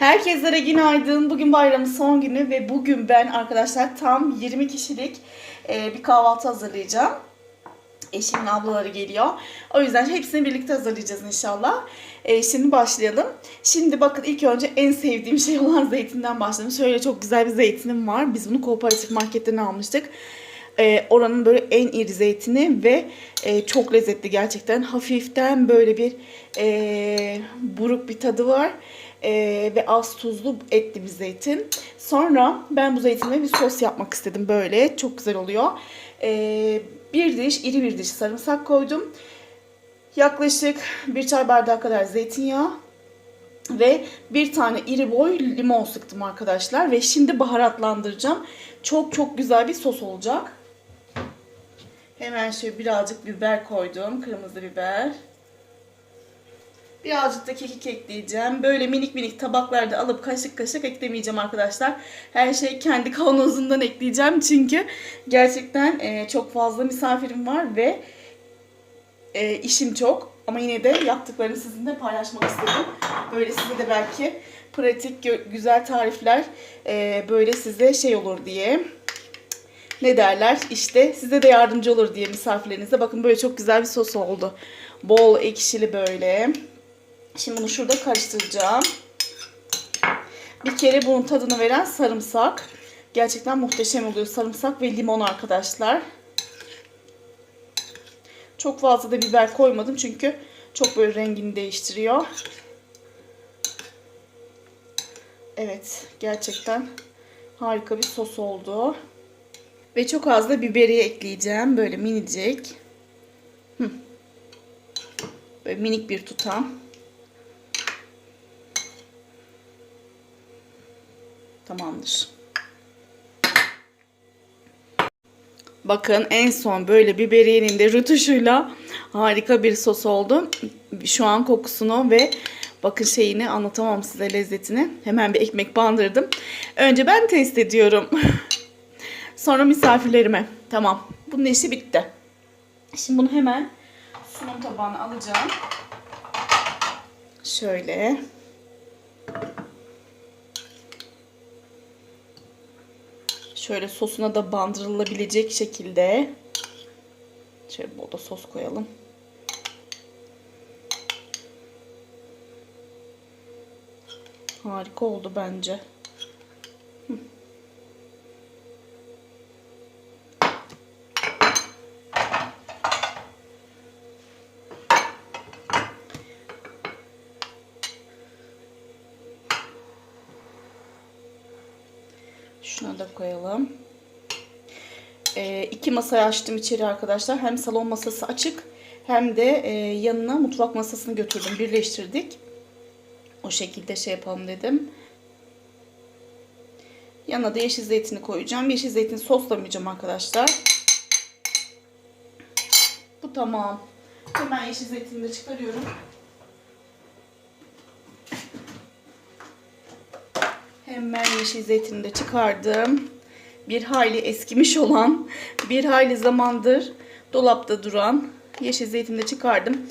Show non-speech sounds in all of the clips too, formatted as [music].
Herkese günaydın. Bugün bayramın son günü ve bugün ben arkadaşlar tam 20 kişilik e, bir kahvaltı hazırlayacağım. Eşimin ablaları geliyor. O yüzden hepsini birlikte hazırlayacağız inşallah. E, şimdi başlayalım. Şimdi bakın ilk önce en sevdiğim şey olan zeytinden başlayalım. Şöyle çok güzel bir zeytinim var. Biz bunu kooperatif marketten almıştık. E, oranın böyle en iri zeytini ve e, çok lezzetli gerçekten. Hafiften böyle bir e, buruk bir tadı var. E, ve az tuzlu etli bir zeytin. Sonra ben bu zeytinle bir sos yapmak istedim böyle. Çok güzel oluyor. E, bir diş, iri bir diş sarımsak koydum. Yaklaşık bir çay bardağı kadar zeytinyağı ve bir tane iri boy limon sıktım arkadaşlar. Ve şimdi baharatlandıracağım. Çok çok güzel bir sos olacak. Hemen şöyle birazcık biber koydum. Kırmızı biber. Birazcık da kekik ekleyeceğim. Böyle minik minik tabaklarda alıp kaşık kaşık eklemeyeceğim arkadaşlar. Her şey kendi [laughs] kavanozundan ekleyeceğim. Çünkü gerçekten e, çok fazla misafirim var ve e, işim çok. Ama yine de yaptıklarını sizinle paylaşmak istedim. Böyle size de belki pratik, güzel tarifler e, böyle size şey olur diye ne derler işte size de yardımcı olur diye misafirlerinize. Bakın böyle çok güzel bir sos oldu. Bol ekşili böyle. Şimdi bunu şurada karıştıracağım. Bir kere bunun tadını veren sarımsak. Gerçekten muhteşem oluyor sarımsak ve limon arkadaşlar. Çok fazla da biber koymadım çünkü çok böyle rengini değiştiriyor. Evet gerçekten harika bir sos oldu. Ve çok az da biberi ekleyeceğim. Böyle minicik. Böyle minik bir tutam. Tamamdır. Bakın en son böyle biberiyenin de rutuşuyla harika bir sos oldu. Şu an kokusunu ve bakın şeyini anlatamam size lezzetini. Hemen bir ekmek bandırdım. Önce ben test ediyorum. [laughs] Sonra misafirlerime. Tamam. Bunun işi bitti. Şimdi bunu hemen sunum tabağına alacağım. Şöyle. Şöyle sosuna da bandırılabilecek şekilde. Şöyle bol da sos koyalım. Harika oldu bence. Şuna da koyalım. Ee, iki masayı açtım içeri arkadaşlar. Hem salon masası açık hem de e, yanına mutfak masasını götürdüm. Birleştirdik. O şekilde şey yapalım dedim. Yanına da yeşil zeytini koyacağım. Yeşil zeytini soslamayacağım arkadaşlar. Bu tamam. Hemen yeşil zeytini de çıkarıyorum. Hemen yeşil zeytini de çıkardım. Bir hayli eskimiş olan, bir hayli zamandır dolapta duran yeşil zeytini de çıkardım.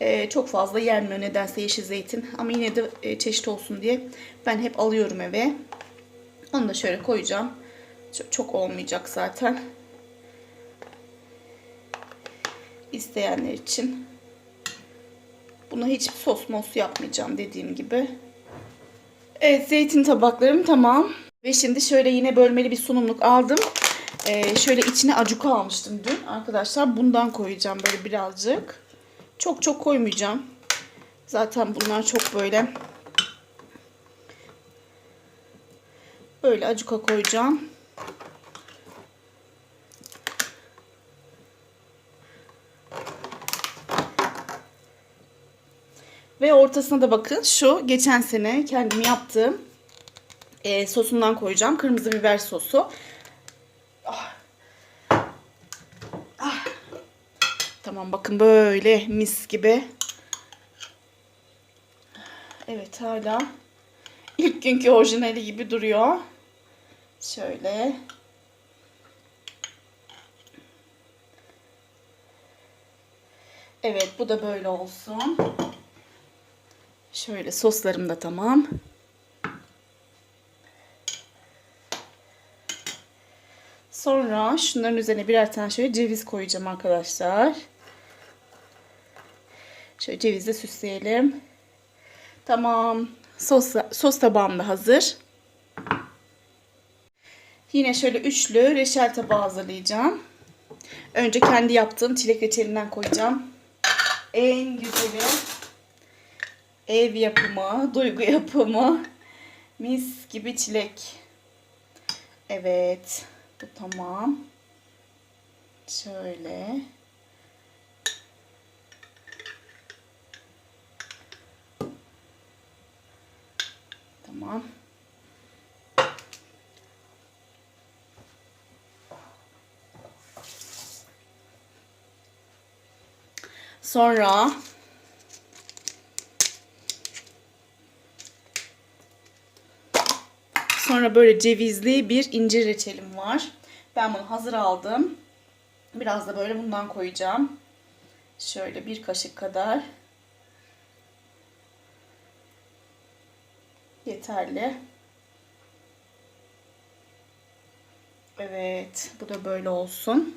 Ee, çok fazla yenmiyor nedense yeşil zeytin. Ama yine de e, çeşit olsun diye ben hep alıyorum eve. Onu da şöyle koyacağım. Çok, çok olmayacak zaten. İsteyenler için. Buna hiç sos mos yapmayacağım dediğim gibi. Evet zeytin tabaklarım tamam. Ve şimdi şöyle yine bölmeli bir sunumluk aldım. Ee, şöyle içine acuka almıştım dün arkadaşlar. Bundan koyacağım böyle birazcık. Çok çok koymayacağım. Zaten bunlar çok böyle böyle acuka koyacağım. Ve ortasına da bakın şu geçen sene kendim yaptığım e, sosundan koyacağım. Kırmızı biber sosu. Ah. Ah. Tamam bakın böyle mis gibi. Evet hala ilk günkü orijinali gibi duruyor. Şöyle. Evet bu da böyle olsun. Şöyle soslarım da tamam. Sonra şunların üzerine birer tane şöyle ceviz koyacağım arkadaşlar. Şöyle cevizle süsleyelim. Tamam. Sos, sos tabağım da hazır. Yine şöyle üçlü reçel tabağı hazırlayacağım. Önce kendi yaptığım çilek reçelinden koyacağım. En güzeli ev yapımı, duygu yapımı mis gibi çilek. Evet. Bu tamam. Şöyle. Tamam. Sonra Sonra böyle cevizli bir incir reçelim var. Ben bunu hazır aldım. Biraz da böyle bundan koyacağım. Şöyle bir kaşık kadar. Yeterli. Evet, bu da böyle olsun.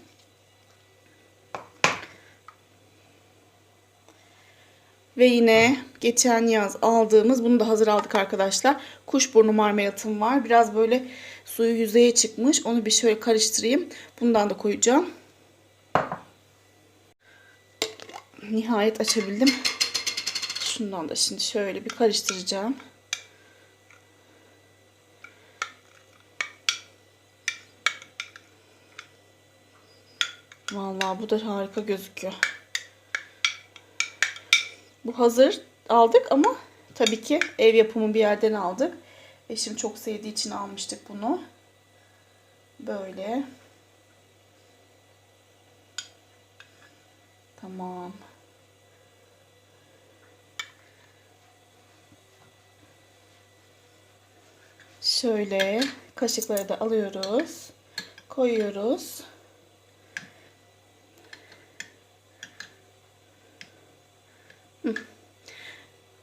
Ve yine geçen yaz aldığımız, bunu da hazır aldık arkadaşlar. Kuşburnu marmelatım var. Biraz böyle suyu yüzeye çıkmış. Onu bir şöyle karıştırayım. Bundan da koyacağım. Nihayet açabildim. Şundan da şimdi şöyle bir karıştıracağım. Vallahi bu da harika gözüküyor. Bu hazır aldık ama tabii ki ev yapımı bir yerden aldık. Eşim çok sevdiği için almıştık bunu. Böyle. Tamam. Şöyle kaşıkları da alıyoruz. Koyuyoruz.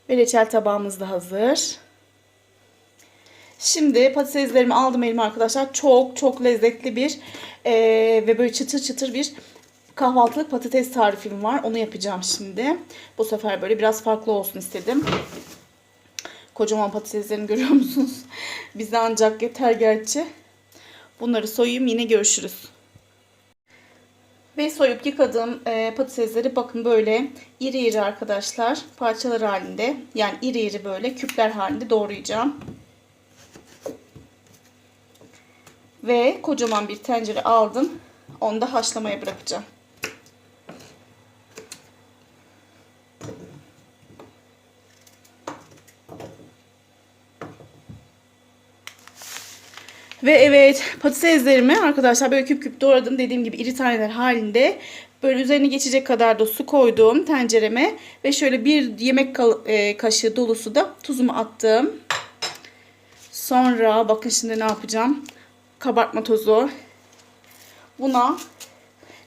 Ve reçel tabağımız da hazır. Şimdi patateslerimi aldım elime arkadaşlar. Çok çok lezzetli bir e, ve böyle çıtır çıtır bir kahvaltılık patates tarifim var. Onu yapacağım şimdi. Bu sefer böyle biraz farklı olsun istedim. Kocaman patateslerini görüyor musunuz? Bize ancak yeter gerçi. Bunları soyayım yine görüşürüz. Ve soyup yıkadığım e, patatesleri bakın böyle iri iri arkadaşlar parçalar halinde yani iri iri böyle küpler halinde doğrayacağım. Ve kocaman bir tencere aldım. Onu da haşlamaya bırakacağım. Ve evet patateslerimi arkadaşlar böyle küp küp doğradım. Dediğim gibi iri taneler halinde. Böyle üzerine geçecek kadar da su koydum tencereme. Ve şöyle bir yemek e, kaşığı dolusu da tuzumu attım. Sonra bakın şimdi ne yapacağım. Kabartma tozu. Buna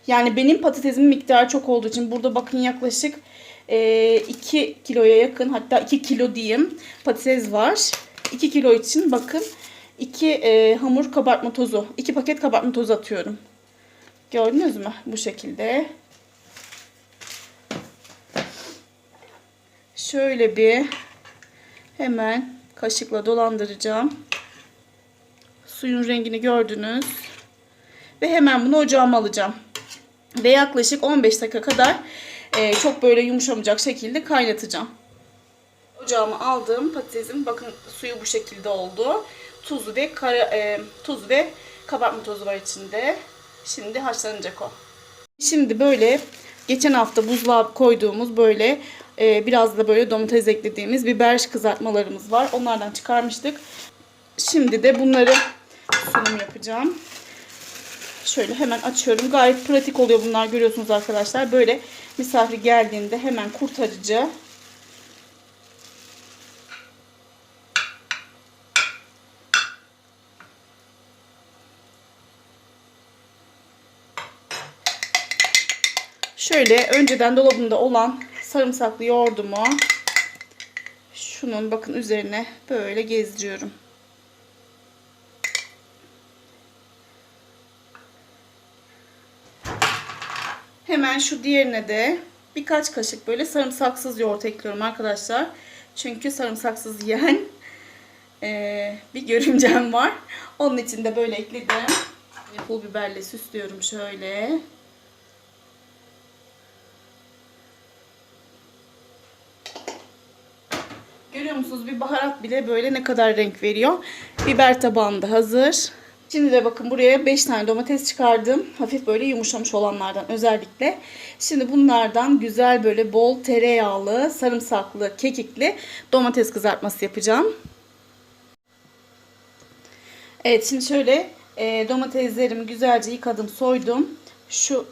yani benim patatesimin miktarı çok olduğu için burada bakın yaklaşık 2 e, kiloya yakın hatta 2 kilo diyeyim patates var. 2 kilo için bakın 2 e, hamur kabartma tozu, 2 paket kabartma tozu atıyorum. Gördünüz mü? Bu şekilde. Şöyle bir hemen kaşıkla dolandıracağım. Suyun rengini gördünüz. Ve hemen bunu ocağıma alacağım. Ve yaklaşık 15 dakika kadar e, çok böyle yumuşamayacak şekilde kaynatacağım. Ocağıma aldığım patatesim bakın suyu bu şekilde oldu tuzu ve kara, e, tuz ve kabartma tozu var içinde. Şimdi haşlanacak o. Şimdi böyle geçen hafta buzluğa koyduğumuz böyle e, biraz da böyle domates eklediğimiz biber kızartmalarımız var. Onlardan çıkarmıştık. Şimdi de bunları sunum yapacağım. Şöyle hemen açıyorum. Gayet pratik oluyor bunlar görüyorsunuz arkadaşlar. Böyle misafir geldiğinde hemen kurtarıcı Şöyle önceden dolabımda olan sarımsaklı yoğurdumu şunun bakın üzerine böyle gezdiriyorum. Hemen şu diğerine de birkaç kaşık böyle sarımsaksız yoğurt ekliyorum arkadaşlar. Çünkü sarımsaksız yiyen eee, bir görümcem var. Onun için de böyle ekledim. Pul biberle süslüyorum şöyle. Görüyor musunuz bir baharat bile böyle ne kadar renk veriyor. Biber tabağım da hazır. Şimdi de bakın buraya 5 tane domates çıkardım. Hafif böyle yumuşamış olanlardan özellikle. Şimdi bunlardan güzel böyle bol tereyağlı, sarımsaklı, kekikli domates kızartması yapacağım. Evet şimdi şöyle e, domateslerimi güzelce yıkadım, soydum. Şu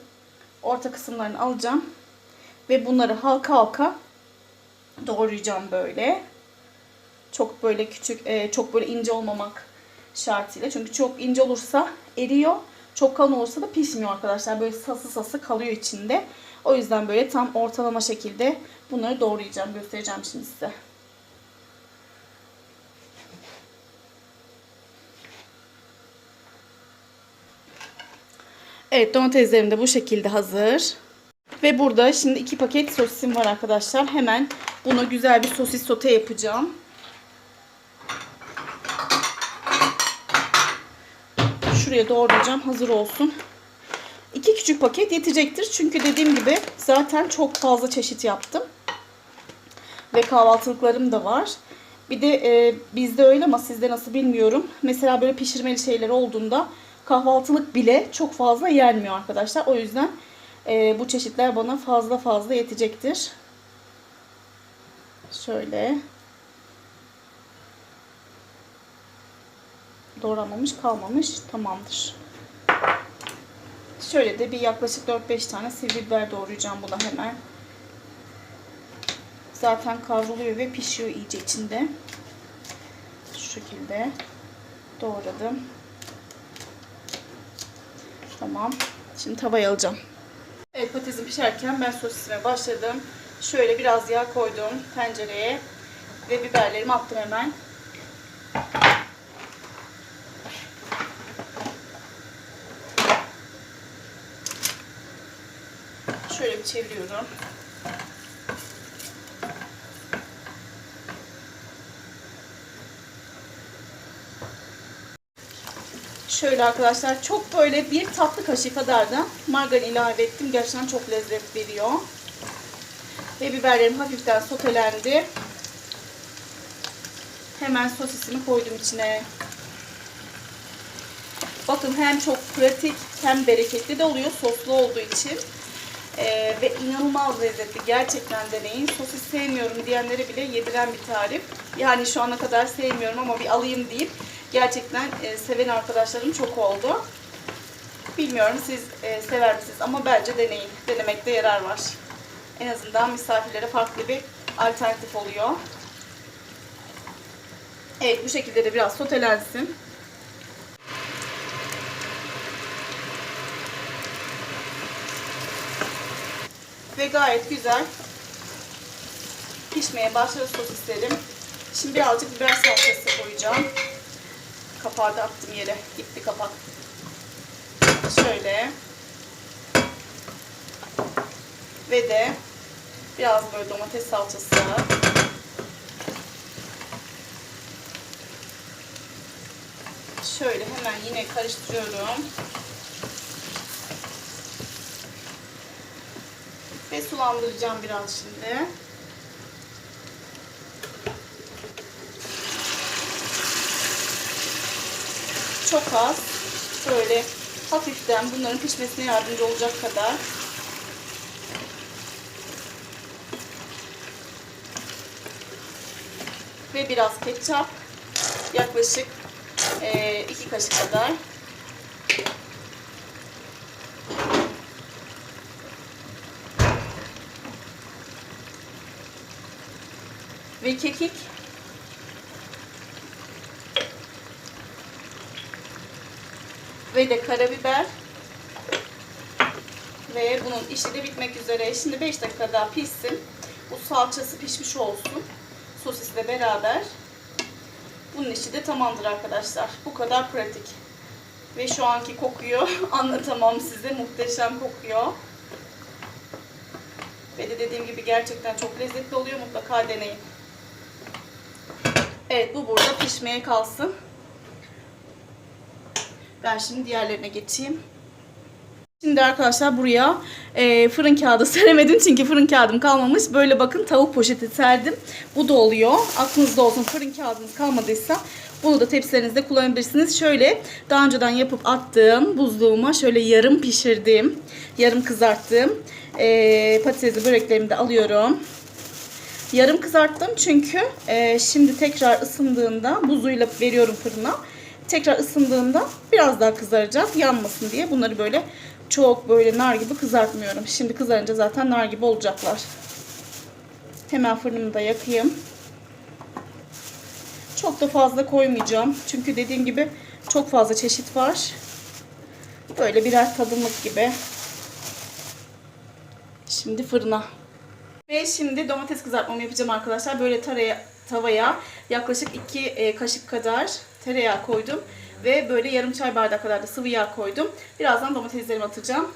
orta kısımlarını alacağım. Ve bunları halka halka doğrayacağım böyle. Çok böyle küçük, e, çok böyle ince olmamak şartıyla. Çünkü çok ince olursa eriyor. Çok kalın olursa da pişmiyor arkadaşlar. Böyle sası sası kalıyor içinde. O yüzden böyle tam ortalama şekilde bunları doğrayacağım. Göstereceğim şimdi size. Evet domateslerim de bu şekilde hazır. Ve burada şimdi iki paket sosisim var arkadaşlar. Hemen bunu güzel bir sosis sote yapacağım. Şuraya doğrayacağım. Hazır olsun. İki küçük paket yetecektir. Çünkü dediğim gibi zaten çok fazla çeşit yaptım. Ve kahvaltılıklarım da var. Bir de e, bizde öyle ama sizde nasıl bilmiyorum. Mesela böyle pişirmeli şeyler olduğunda kahvaltılık bile çok fazla yenmiyor arkadaşlar. O yüzden e, bu çeşitler bana fazla fazla yetecektir. Şöyle. Doğramamış kalmamış. Tamamdır. Şöyle de bir yaklaşık 4-5 tane sivri biber doğrayacağım buna hemen. Zaten kavruluyor ve pişiyor iyice içinde. Şu şekilde doğradım. Tamam. Şimdi tavaya alacağım. Evet patatesim pişerken ben sosisime başladım. Şöyle biraz yağ koydum tencereye. Ve biberlerimi attım hemen. Şöyle bir çeviriyorum. Şöyle arkadaşlar çok böyle bir tatlı kaşığı kadar da margarin ilave ettim. Gerçekten çok lezzet veriyor. Ve biberlerim hafiften sotelendi. Hemen sosisimi koydum içine. Bakın hem çok pratik hem bereketli de oluyor soslu olduğu için. Ee, ve inanılmaz lezzetli. Gerçekten deneyin. Sosis sevmiyorum diyenlere bile yediren bir tarif. Yani şu ana kadar sevmiyorum ama bir alayım deyip gerçekten e, seven arkadaşlarım çok oldu. Bilmiyorum siz e, sever misiniz ama bence deneyin. Denemekte yarar var. En azından misafirlere farklı bir alternatif oluyor. Evet bu şekilde de biraz sotelensin. Ve gayet güzel pişmeye başladı sosislerim. Şimdi birazcık biber salçası koyacağım. Kapağı da attım yere. Gitti kapak. Şöyle. Ve de biraz böyle domates salçası. Şöyle hemen yine karıştırıyorum. Sulandıracağım biraz şimdi. Çok az. Böyle hafiften bunların pişmesine yardımcı olacak kadar. Ve biraz ketçap. Yaklaşık 2 kaşık kadar. Kekik. Ve de karabiber. Ve bunun işi de bitmek üzere. Şimdi 5 dakika daha pişsin. Bu salçası pişmiş olsun. Sosisle beraber. Bunun işi de tamamdır arkadaşlar. Bu kadar pratik. Ve şu anki kokuyu [laughs] anlatamam size. Muhteşem kokuyor. dediğim gibi gerçekten çok lezzetli oluyor. Mutlaka deneyin. Evet bu burada pişmeye kalsın. Ben şimdi diğerlerine geçeyim. Şimdi arkadaşlar buraya e, fırın kağıdı [laughs] seremedim çünkü fırın kağıdım kalmamış. Böyle bakın tavuk poşeti serdim. Bu da oluyor. Aklınızda olsun fırın kağıdınız kalmadıysa bunu da tepsilerinizde kullanabilirsiniz. Şöyle daha önceden yapıp attığım buzluğuma şöyle yarım pişirdiğim, yarım kızarttığım e, patatesli böreklerimi de alıyorum. Yarım kızarttım çünkü e, şimdi tekrar ısındığında buzuyla veriyorum fırına. Tekrar ısındığında biraz daha kızaracak yanmasın diye bunları böyle çok böyle nar gibi kızartmıyorum. Şimdi kızarınca zaten nar gibi olacaklar. Hemen fırınımı da yakayım. Çok da fazla koymayacağım. Çünkü dediğim gibi çok fazla çeşit var. Böyle birer tadımlık gibi. Şimdi fırına. Ve şimdi domates kızartmamı yapacağım arkadaşlar. Böyle taraya, tavaya yaklaşık 2 kaşık kadar tereyağı koydum. Ve böyle yarım çay bardağı kadar da sıvı yağ koydum. Birazdan domateslerimi atacağım.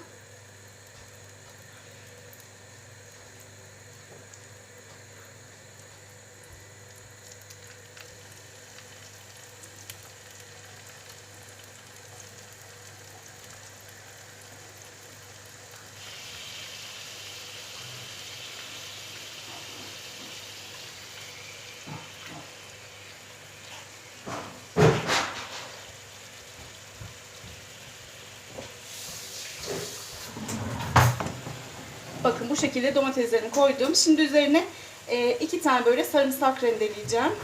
Bakın bu şekilde domateslerimi koydum. Şimdi üzerine e, iki tane böyle sarımsak rendeleyeceğim.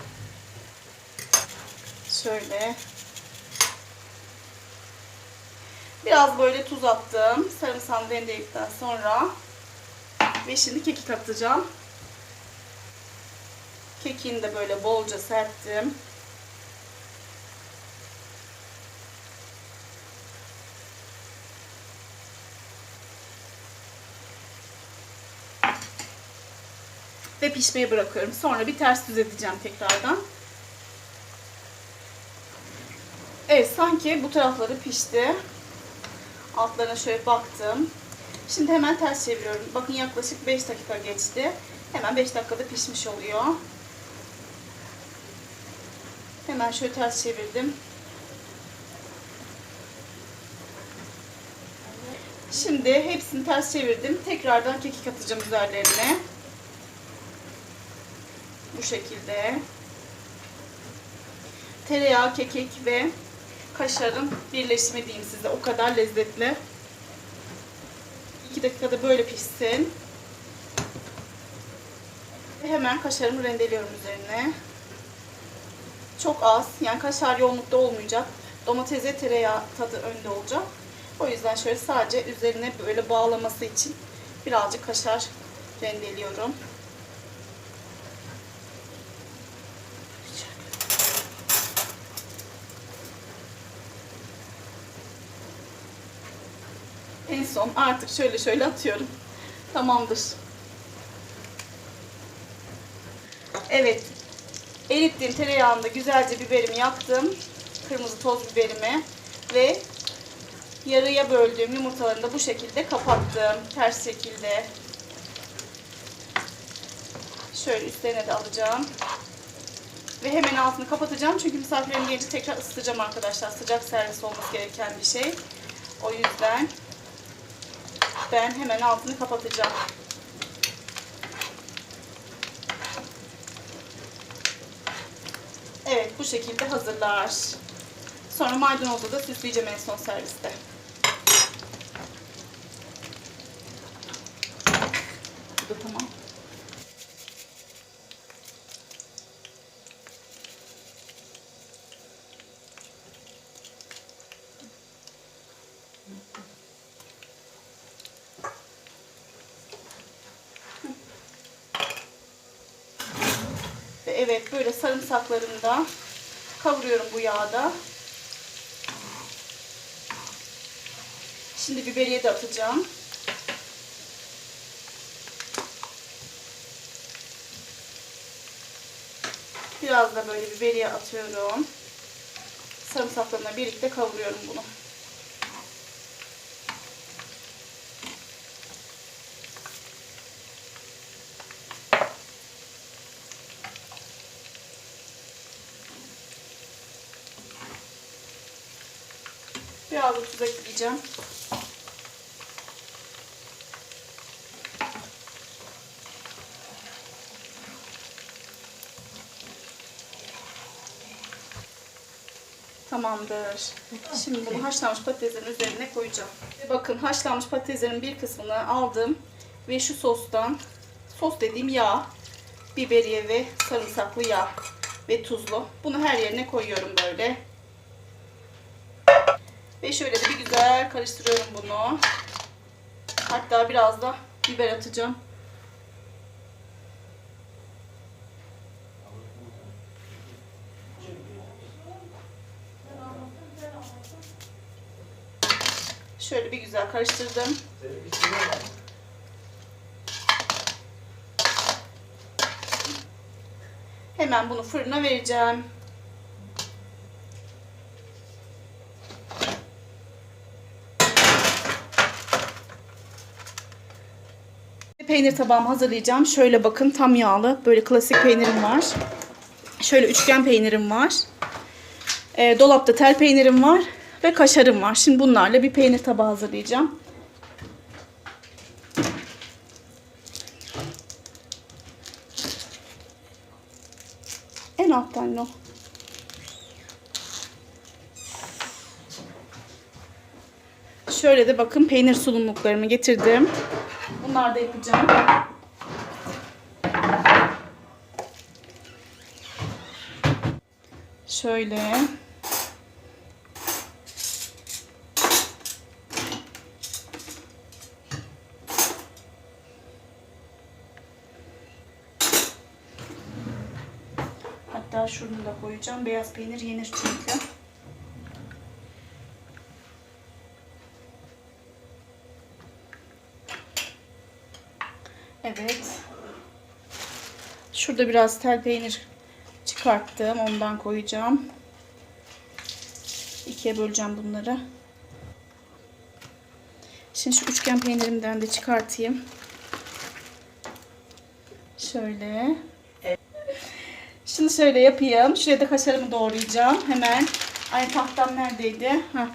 Şöyle. Biraz böyle tuz attım. Sarımsağı rendeledikten sonra. Ve şimdi kekik atacağım. Kekiğini de böyle bolca serptim. Ve pişmeye bırakıyorum. Sonra bir ters düz edeceğim tekrardan. Evet sanki bu tarafları pişti. Altlarına şöyle baktım. Şimdi hemen ters çeviriyorum. Bakın yaklaşık 5 dakika geçti. Hemen 5 dakikada pişmiş oluyor. Hemen şöyle ters çevirdim. Şimdi hepsini ters çevirdim. Tekrardan kekik atacağım üzerlerine. Bu şekilde. Tereyağı, kekik ve kaşarın birleşimi diyeyim size. O kadar lezzetli. 2 dakikada böyle pişsin. Ve hemen kaşarımı rendeliyorum üzerine. Çok az. Yani kaşar yoğunlukta olmayacak. Domatese tereyağı tadı önde olacak. O yüzden şöyle sadece üzerine böyle bağlaması için birazcık kaşar rendeliyorum. En son artık şöyle şöyle atıyorum. Tamamdır. Evet. Erittiğim tereyağında güzelce biberimi yaktım. Kırmızı toz biberimi. Ve yarıya böldüğüm yumurtalarını da bu şekilde kapattım. Ters şekilde. Şöyle üstlerine de alacağım. Ve hemen altını kapatacağım. Çünkü misafirlerim gelince tekrar ısıtacağım arkadaşlar. Sıcak servis olması gereken bir şey. O yüzden ben hemen altını kapatacağım. Evet bu şekilde hazırlar. Sonra maydanozla da süsleyeceğim en son serviste. Bu da tamam. Ve sarımsaklarını da kavuruyorum bu yağda. Şimdi biberiye de atacağım. Biraz da böyle biberiye atıyorum. Sarımsaklarına birlikte kavuruyorum bunu. Biraz ekleyeceğim. Tamamdır. Şimdi bunu haşlanmış patateslerin üzerine koyacağım. Bakın haşlanmış patateslerin bir kısmını aldım ve şu sostan, sos dediğim yağ, biberiye ve sarımsaklı yağ ve tuzlu. Bunu her yerine koyuyorum böyle. Ve şöyle de bir güzel karıştırıyorum bunu. Hatta biraz da biber atacağım. Şöyle bir güzel karıştırdım. Hemen bunu fırına vereceğim. Peynir tabağımı hazırlayacağım. Şöyle bakın tam yağlı. Böyle klasik peynirim var. Şöyle üçgen peynirim var. E, dolapta tel peynirim var. Ve kaşarım var. Şimdi bunlarla bir peynir tabağı hazırlayacağım. En alttan o. Şöyle de bakın peynir sunumluklarımı getirdim. Bunlar da yapacağım. Şöyle. Hatta şunu da koyacağım. Beyaz peynir yenir çünkü. Evet. Şurada biraz tel peynir çıkarttım. Ondan koyacağım. İkiye böleceğim bunları. Şimdi şu üçgen peynirimden de çıkartayım. Şöyle. Şunu şöyle yapayım. Şuraya da kaşarımı doğrayacağım. Hemen. Ay tahtam neredeydi? Heh.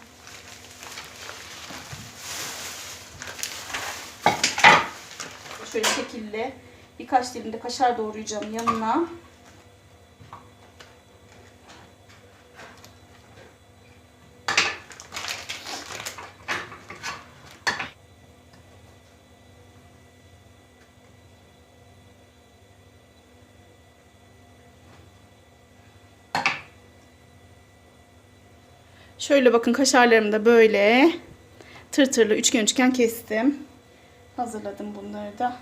Şöyle şekilde birkaç dilim de kaşar doğrayacağım yanına. Şöyle bakın kaşarlarımı da böyle tırtırlı üçgen üçgen kestim. Hazırladım bunları da.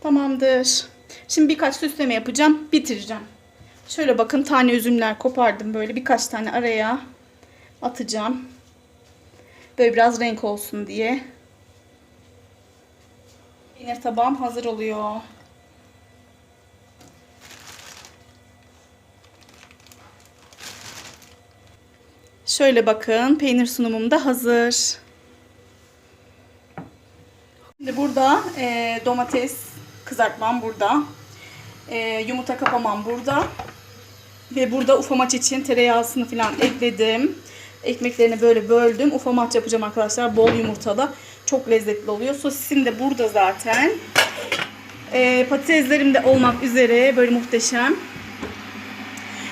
Tamamdır. Şimdi birkaç süsleme yapacağım. Bitireceğim. Şöyle bakın tane üzümler kopardım. Böyle birkaç tane araya atacağım. Böyle biraz renk olsun diye. Peynir tabağım hazır oluyor. Şöyle bakın peynir sunumum da hazır. Şimdi burada e, domates kızartmam burada. E, yumurta kapamam burada. Ve burada ufamaç için tereyağısını falan ekledim. Ekmeklerini böyle böldüm. Ufamaç yapacağım arkadaşlar. Bol yumurtalı. Çok lezzetli oluyor. Sosisim de burada zaten. E, patateslerim de olmak üzere. Böyle muhteşem.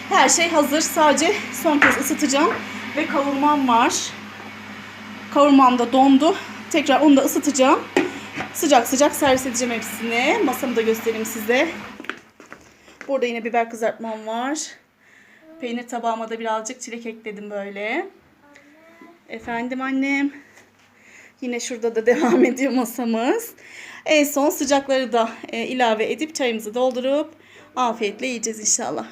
Her şey hazır. Sadece son kez ısıtacağım. Ve kavurmam var. Kavurmam da dondu. Tekrar onu da ısıtacağım. Sıcak sıcak servis edeceğim hepsini. Masamı da göstereyim size. Burada yine biber kızartmam var. Peynir tabağıma da birazcık çilek ekledim böyle. Efendim annem. Yine şurada da devam [laughs] ediyor masamız. En son sıcakları da e, ilave edip çayımızı doldurup afiyetle yiyeceğiz inşallah.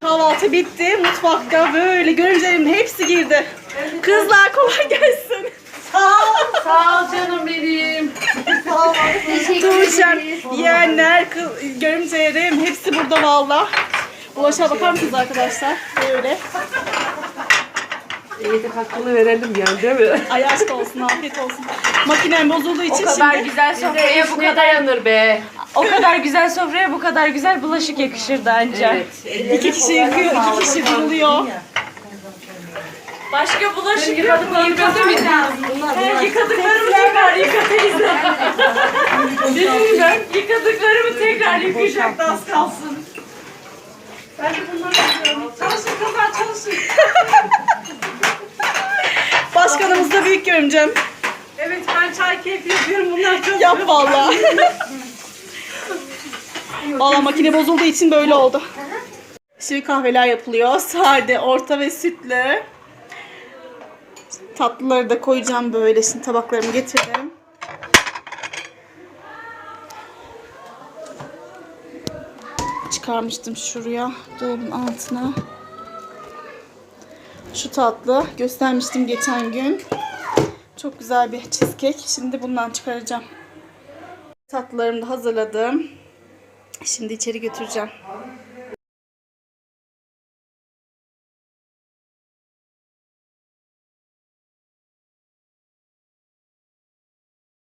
Kahvaltı bitti. Mutfakta böyle görüncelerim hepsi girdi. Kızlar kolay gelsin. Sağ ol, sağ ol canım benim. Sağ ol. Teşekkür ederiz. yeğenler, kız, görümcelerim hepsi burada valla. Bulaşığa bakar mısınız arkadaşlar? Böyle. Eğitim hakkını verelim yani değil mi? Ay aşk olsun, afiyet olsun. Makinem bozulduğu için O kadar şimdi güzel sofraya bu kadar dayanır be. o kadar güzel sofraya bu kadar güzel bulaşık yakışırdı anca. Evet. iki kişi yıkıyor, iki kişi duruluyor. Başka bulaşık yok mu? Yıkamayacağız. He, Yıkadıklarımı tekrar yıka teyze. Dedim ben yıkadıklarımı tekrar yıkayacaktı az kalsın. Ben de bunları yapıyorum. Çalışın kızlar çalışın. [laughs] Başkanımız da büyük görümcem. Evet ben çay keyfi yapıyorum. Bunlar çok Yap valla. Valla [laughs] makine bozulduğu için böyle oldu. Şimdi kahveler yapılıyor. Sade, orta ve sütlü. Tatlıları da koyacağım böyle. Şimdi tabaklarımı getirdim. Çıkarmıştım şuraya dolabın altına. Şu tatlı göstermiştim geçen gün. Çok güzel bir cheesecake. Şimdi bundan çıkaracağım. Tatlılarımı da hazırladım. Şimdi içeri götüreceğim.